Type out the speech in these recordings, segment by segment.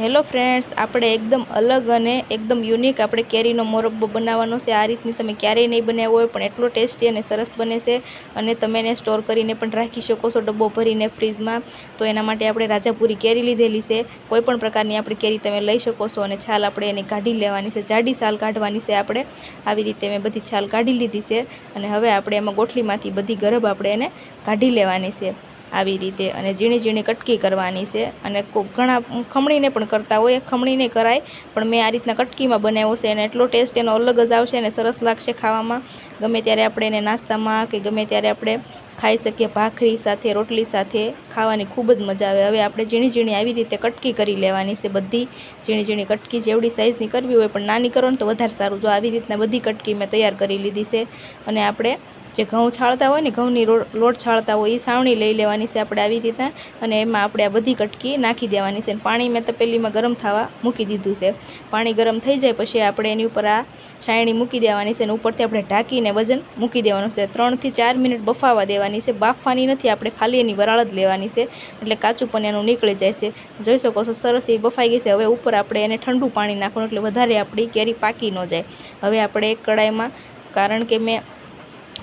Hello friends, આપણે એકદમ અલગ અને એકદમ યુનિક આપણે કેરીનો મોરબ્બો બનાવવાનો છે. આ રીતની તમે ક્યારેય નહીં બનાવ્યો હોય, પણ એટલો ટેસ્ટી અને સરસ બને છે અને તમે એને સ્ટોર કરીને પણ રાખી શકો છો ડબ્બો ભરીને ફ્રીજમાં. તો એના માટે આપણે રાજાપુરી કેરી લીધેલી છે. કોઈ પણ પ્રકારની આપણી કેરી તમે લઈ શકો છો અને છાલ આપણે એની કાઢી લેવાની છે. જાડી છાલ કાઢવાની છે આપણે. આવી રીતે મેં બધી છાલ કાઢી લીધી છે અને હવે આપણે એમાં ગોઠલીમાંથી બધી ગરબ આપણે એને કાઢી લેવાની છે. આવી રીતે અને ઝીણી ઝીણી કટકી કરવાની છે. અને ઘણા ખમણીને પણ કરતા હોય, ખમણીને કરાય. પણ મેં આ રીતના કટકીમાં બનાવ્યો છે અને એટલો ટેસ્ટ એનો અલગ જ આવશે અને સરસ લાગશે ખાવામાં. ગમે ત્યારે આપણે એને નાસ્તામાં કે ગમે ત્યારે આપણે ખાઈ શકીએ, ભાખરી સાથે, રોટલી સાથે, ખાવાની ખૂબ જ મજા આવે. હવે આપણે ઝીણી ઝીણી આવી રીતે કટકી કરી લેવાની છે બધી. ઝીણી ઝીણી કટકી જેવડી સાઇઝની કરવી હોય પણ નાની કરો ને તો વધારે સારું. જો આવી રીતના બધી કટકી મેં તૈયાર કરી લીધી છે અને આપણે જે ઘઉં છાળતા હોય ને, ઘઉંની લોટ છાળતા હોય, એ સાવણી લઈ લેવાની છે આપણે આવી રીતના. અને એમાં આપણે આ બધી કટકી નાખી દેવાની છે. પાણી મેં તપેલીમાં ગરમ થવા મૂકી દીધું છે. પાણી ગરમ થઈ જાય પછી આપણે એની ઉપર આ છાયણી મૂકી દેવાની છે અને ઉપરથી આપણે ઢાંકીને વજન મૂકી દેવાનું છે. ત્રણથી ચાર મિનિટ બફાવા દેવાની છે. બાફવાની નથી, આપણે ખાલી એની વરાળ જ લેવાની છે. એટલે કાચું પણ એનું નીકળી જાય છે. જોઈ શકો છો, સરસ એ બફાઈ ગઈ છે. હવે ઉપર આપણે એને ઠંડુ પાણી નાખવાનું, એટલે વધારે આપણી કેરી પાકી ન જાય. હવે આપણે એક કડાઈમાં, કારણ કે મેં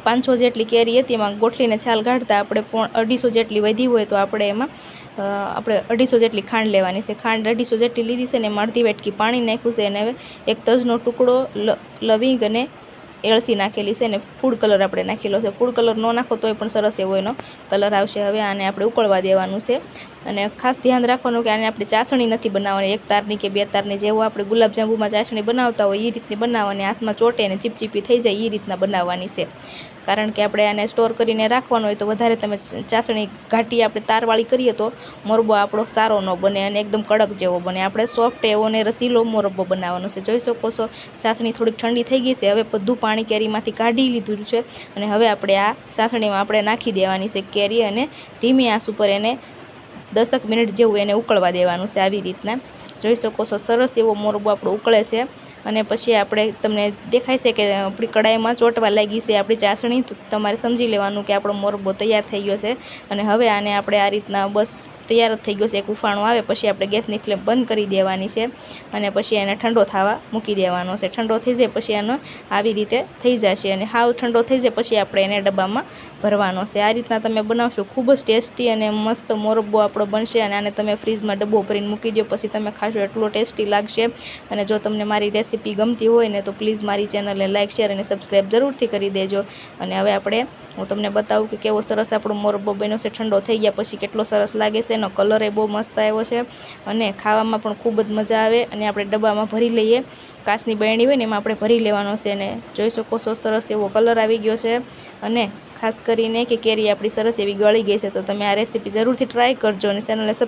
પાંચસો જેટલી કેરી હતી, એમાં ગોઠલીને છાલ કાઢતા આપણે પણ અઢીસો જેટલી વધી હોય તો આપણે એમાં આપણે અઢીસો જેટલી ખાંડ લેવાની છે. ખાંડ અઢીસો જેટલી લીધી છે ને એમાં વેટકી પાણી નાખ્યું છે. અને એક તજનો ટુકડો લવિંગ અને એળસી નાખેલી છે ને ફૂડ કલર આપણે નાખેલો છે. ફૂડ કલર ન નાખો તોય પણ સરસ એવો એનો કલર આવશે. હવે આને આપણે ઉકળવા દેવાનું છે. અને ખાસ ધ્યાન રાખવાનું કે આને આપણે ચાસણી નથી બનાવવાની, એક તારની કે બે તારની જેવું આપણે ગુલાબજાંબુમાં ચાસણી બનાવતા હોય એ રીતની બનાવવાની, હાથમાં ચોટે અને ચીપચીપી થઈ જાય એ રીતના બનાવવાની છે. કારણ કે આપણે આને સ્ટોર કરીને રાખવાનું હોય તો વધારે તમે ચાસણી ઘાટી આપણે તારવાળી કરીએ તો મોરબો આપણો સારો ન બને અને એકદમ કડક જેવો બને. આપણે સોફ્ટ એવો ને રસીલો મોરબો બનાવવાનો છે. જોઈ શકો છો, ચાસણી થોડીક ઠંડી થઈ ગઈ છે. હવે બધું પાણી કેરીમાંથી કાઢી લીધું છે અને હવે આપણે આ ચાસણીમાં આપણે નાખી દેવાની છે કેરી અને ધીમી આંસ ઉપર એને દસક મિનિટ જેવું એને ઉકળવા દેવાનું છે આવી રીતના. જોઈ શકો છો, સરસ એવો મોરબો આપણો ઉકળે છે. અને પછી આપણે તમને દેખાય છે કે આપણી કડાઈમાં ચોંટવા લાગી છે આપણી ચાસણી. તમારે સમજી લેવાનું કે આપણો મોરબો તૈયાર થઈ ગયો છે. અને હવે આને આપણે આ રીતના બસ તૈયાર જ થઈ ગયો છે. એક ઉફાણું આવે, પછી આપણે ગેસની ફ્લેમ બંધ કરી દેવાની છે અને પછી એને ઠંડો થવા મૂકી દેવાનો છે. ઠંડો થઈ જાય પછી એનો આવી રીતે થઈ જશે અને હાવ ઠંડો થઈ જાય પછી આપણે એને ડબ્બામાં ભરવાનો છે. આ રીતના તમે બનાવશો, ખૂબ જ ટેસ્ટી અને મસ્ત મોરબ્બો આપણો બનશે અને આને તમે ફ્રીજમાં ડબ્બો ભરીને મૂકી દો પછી તમે ખાશો એટલો ટેસ્ટી લાગશે. અને જો તમને મારી રેસીપી ગમતી હોય ને તો પ્લીઝ મારી ચેનલને લાઇક શેર અને સબસ્ક્રાઈબ જરૂરથી કરી દેજો. અને હવે આપણે હું તમને બતાવું કે કેવો સરસ આપણો મોરબ્બો બન્યો છે. ઠંડો થઈ ગયા પછી કેટલો સરસ લાગે છે એનો કલર એ બહુ મસ્ત આવ્યો છે અને ખાવામાં પણ ખૂબ જ મજા આવે અને આપણે ડબ્બામાં ભરી લઈએ. કાચની બરણી હોય ને એમાં આપણે ભરી લેવાનો છે અને જોઈ શકો છો સરસ એવો કલર આવી ગયો છે. અને ખાસ કરીને કે કેરી આપણી સરસ એવી ગળી ગઈ છે તો તમે આ રેસીપી જરૂરથી ટ્રાય કરજો અને ચેનલને